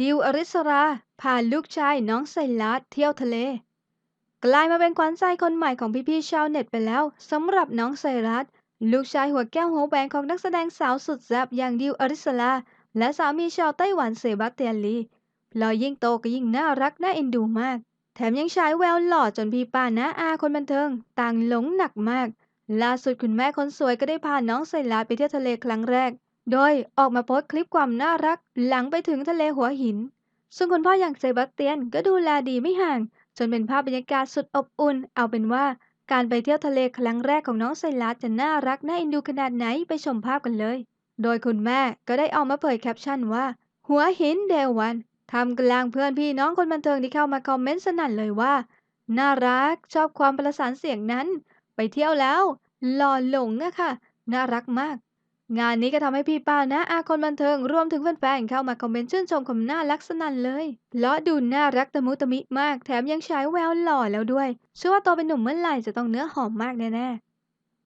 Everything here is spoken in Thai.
ดิวอริสราพาลูกชายน้องไซรัสเที่ยวทะเล กลายมาเป็นขวัญใจคนใหม่ของพี่ๆชาวเน็ตไปแล้วสำหรับน้องไซรัสลูกชายหัวแก้วหัวแหวนของนักแสดงสาวสุดแซ่บอย่างดิวอริสราและสามีชาวไต้หวันเซบาสเตียนลีลอยยิ่งโตก็ยิ่งน่ารักน่าเอ็นดูมาก แถมยังฉายแววหล่อจนพี่ป้าน้าอาคนบันเทิง ต่างหลงหนักมาก ล่าสุดคุณแม่คนสวยก็ได้พาน้องไซรัสไปเที่ยวทะเลครั้งแรก โดยออกมาโพสต์คลิปความน่ารักหลังไปถึงทะเลหัวหิน ซึ่งคุณพ่ออย่างเซบาสเตียนก็ดูแลดีไม่ห่าง จนเป็นภาพบรรยากาศสุดอบอุ่น เอาเป็นว่าการไปเที่ยวทะเลครั้งแรกของน้องไซรัสจะน่ารักน่าเอ็นดูขนาดไหนไปชมภาพกันเลย โดยคุณแม่ก็ได้ออกมาเผยแคปชั่นว่า หัวหินเดวันทำกลางเพื่อนพี่น้องคนบันเทิงที่เข้ามาคอมเมนต์สนั่นเลยว่า น่ารักชอบความประสานเสียงนั้น ไปเที่ยวแล้วหล่อหลงอะค่ะ น่ารักมาก งานนี้ก็ทำให้พี่ป้านะอาคนบันเทิงรวมถึงแฟนๆเข้ามาคอมเมนต์ชื่นชมความน่ารักสนั่นเลยเลาะดูน่ารักตะมุตะมิมาก แถมยังใช้แววหล่อแล้วด้วยเชื่อว่าโตเป็นหนุ่มเมื่อไหร่จะต้องเนื้อหอมมากแน่ๆ